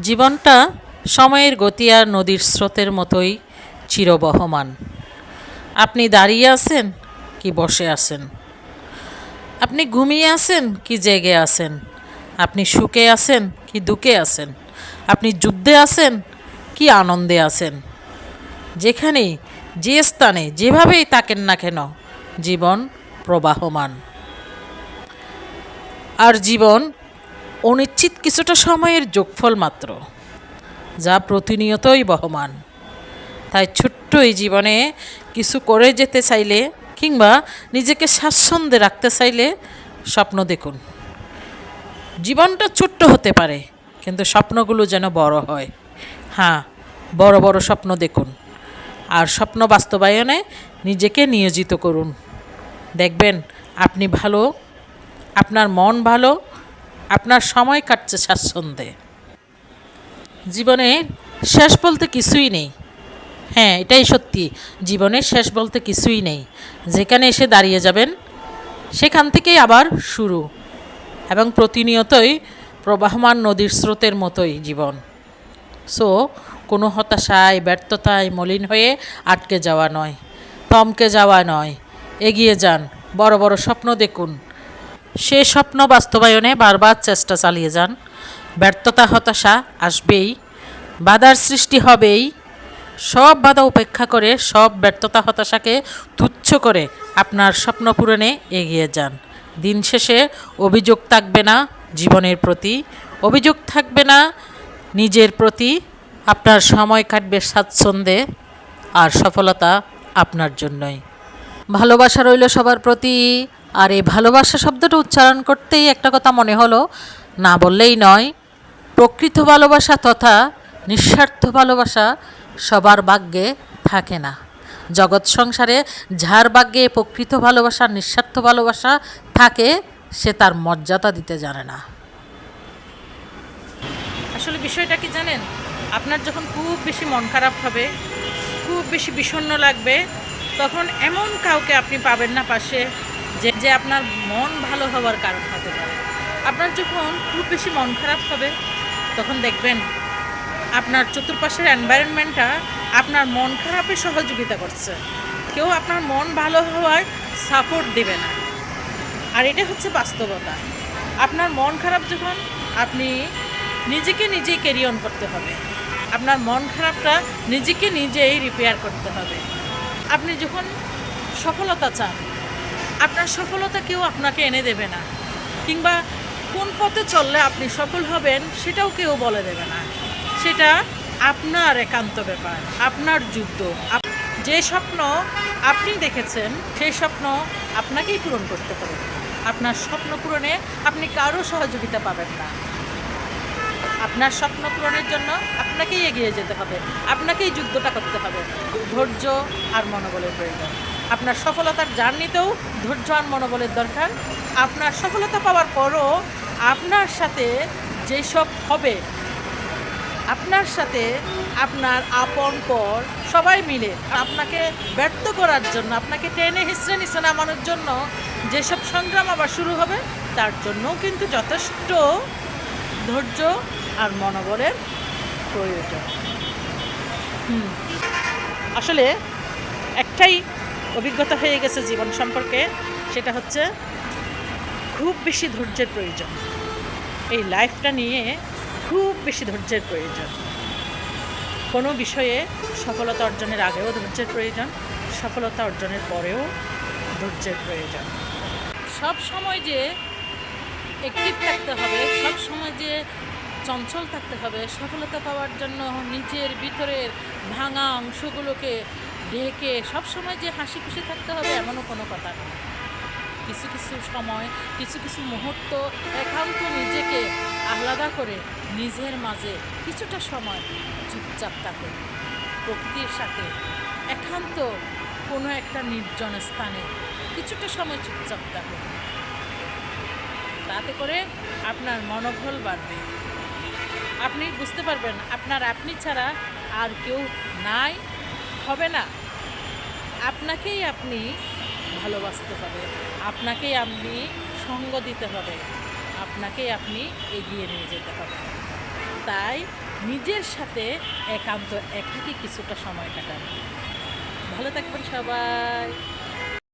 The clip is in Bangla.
জীবনটা সময়ের গতি আর নদীর স্রোতের মতোই চিরবহমান। আপনি দাঁড়িয়ে আছেন কি বসে আছেন? আপনি ঘুমিয়ে আছেন কি জেগে আছেন? আপনি সুখে আছেন কি দুঃখে আছেন? আপনি যুদ্ধে আছেন কি আনন্দে আছেন? যেখানেই, যে স্থানে, যেভাবেই তাকেন না কেন, জীবন প্রবাহমান। আর জীবন অনিশ্চিত কিছুটা সময়ের যোগফল মাত্র, যা প্রতিনিয়তই বহমান। তাই ছোট্ট এই জীবনে কিছু করে যেতে চাইলে কিংবা নিজেকে স্বাচ্ছন্দ্যে রাখতে চাইলে স্বপ্ন দেখুন। জীবনটা ছোট্ট হতে পারে, কিন্তু স্বপ্নগুলো যেন বড় হয়। হ্যাঁ বড় বড় স্বপ্ন দেখুন, আর স্বপ্ন বাস্তবায়নে নিজেকে নিয়োজিত করুন। দেখবেন, আপনি ভালো, আপনার মন ভালো আপনার সময় কাটছে স্বাচ্ছন্দ্যে। জীবনে শেষ বলতে কিছুই নেই। হ্যাঁ এটাই সত্যি। জীবনের শেষ বলতে কিছুই নেই। যেখানে এসে দাঁড়িয়ে যাবেন, সেখান থেকেই আবার শুরু। এবং প্রতিনিয়তই প্রবাহমান নদীর স্রোতের মতোই জীবন। সো, কোনো হতাশায়, ব্যর্থতায় মলিন হয়ে আটকে যাওয়া নয়, থমকে যাওয়া নয়, এগিয়ে যান, বড় বড় স্বপ্ন দেখুন। সে স্বপ্ন বাস্তবায়নে বারবার চেষ্টা চালিয়ে যান। ব্যর্থতা, হতাশা আসবেই। বাধার সৃষ্টি হবেই। সব বাধা উপেক্ষা করে, সব ব্যর্থতা, হতাশাকে তুচ্ছ করে আপনার স্বপ্ন পূরণে এগিয়ে যান। দিন শেষে অভিযোগ থাকবে না জীবনের প্রতি। অভিযোগ থাকবে না নিজের প্রতি। আপনার সময় কাটবে স্বাচ্ছন্দ্যে আর সফলতা আপনার জন্যই। ভালোবাসা রইল সবার প্রতি। আর এই ভালোবাসা শব্দটা উচ্চারণ করতেই একটা কথা মনে হলো, না বললেই নয়, প্রকৃত ভালোবাসা তথা নিঃস্বার্থ ভালোবাসা সবার ভাগ্যে থাকে না। জগৎ সংসারে যার ভাগ্যে প্রকৃত ভালোবাসা, নিঃস্বার্থ ভালোবাসা থাকে, সে তার মর্যাদা দিতে জানে না। আসলে বিষয়টা কি জানেন? আপনার যখন খুব বেশি মন খারাপ হবে, খুব বেশি বিষণ্ণ লাগবে, তখন এমন কাউকে আপনি পাবেন না পাশে। যে যে আপনার মন ভালো হওয়ার কারণ হতে পারে। আপনার যখন খুব বেশি মন খারাপ হবে, তখন দেখবেন আপনার চতুর্পাশের এনভায়রনমেন্টটা আপনার মন খারাপে সহযোগিতা করছে। কেউ আপনার মন ভালো হওয়ার সাপোর্ট দেবে না। আর এটা হচ্ছে বাস্তবতা। আপনার মন খারাপ যখন আপনি নিজেকে নিজেই ক্যারি অন করতে হবে। আপনার মন খারাপটা নিজেকে নিজেই রিপেয়ার করতে হবে। আপনি যখন সফলতা চান আপনার সফলতা কেউ আপনাকে এনে দেবে না। কিংবা কোন পথে চললে আপনি সফল হবেন সেটাও কেউ বলে দেবে না। সেটা আপনার একান্ত ব্যাপার, আপনার যুদ্ধ। যে স্বপ্ন আপনি দেখেছেন, সেই স্বপ্ন আপনাকেই পূরণ করতে হবে আপনার স্বপ্ন পূরণে আপনি কারও সহযোগিতা পাবেন না। আপনার স্বপ্ন পূরণের জন্য আপনাকেই এগিয়ে যেতে হবে। আপনাকেই যুদ্ধটা করতে হবে। ধৈর্য আর মনোবলের প্রয়োজন। আপনার সফলতার জার্নিতেও ধৈর্য আর মনোবলের দরকার আপনার সফলতা পাওয়ার পরও আপনার সাথে যেসব হবে, আপনার সাথে আপনার আপন পর সবাই মিলে আপনাকে ব্যর্থ করার জন্য, আপনাকে টেনে হিসড়ে নিচে নামানোর জন্য যেসব সংগ্রাম আবার শুরু হবে, তার জন্যও কিন্তু যথেষ্ট ধৈর্য আর মনোবলের প্রয়োজন। আসলে একটাই অভিজ্ঞতা হয়ে গেছে জীবন সম্পর্কে, সেটা হচ্ছে খুব বেশি ধৈর্যের প্রয়োজন। এই লাইফটা নিয়ে খুব বেশি ধৈর্যের প্রয়োজন। কোনো বিষয়ে সফলতা অর্জনের আগেও ধৈর্যের প্রয়োজন, সফলতা অর্জনের পরেও ধৈর্যের প্রয়োজন। সব সময় যে অ্যাক্টিভ থাকতে হবে, সব সময় যে চঞ্চল থাকতে হবে, সফলতা পাওয়ার জন্য নিজের ভিতরের ভাঙা অংশগুলোকে ঢেকে সব সময় যে হাসি খুশি থাকতে হবে এমনও কোনো কথা নেই। কিছু কিছু সময়, কিছু কিছু মুহূর্ত একান্ত নিজেকে আলাদা করে নিজের মাঝে কিছুটা সময় চুপচাপ থাকুন প্রকৃতির সাথে একান্ত কোনো একটা নির্জন স্থানে কিছুটা সময় চুপচাপ থাকুন তাতে করে আপনার মনোবল বাড়বে। আপনি বুঝতে পারবেন, আপনার আপনি ছাড়া আর কেউ নাই। হবে না। আপনাকেই আপনি ভালোবাসতে হবে। আপনাকেই আপনি সঙ্গ দিতে হবে। আপনাকেই আপনি এগিয়ে নিয়ে যেতে হবে। তাই নিজের সাথে একান্ত একই কিছুটা সময় কাটান। ভালো থাকবেন সবাই।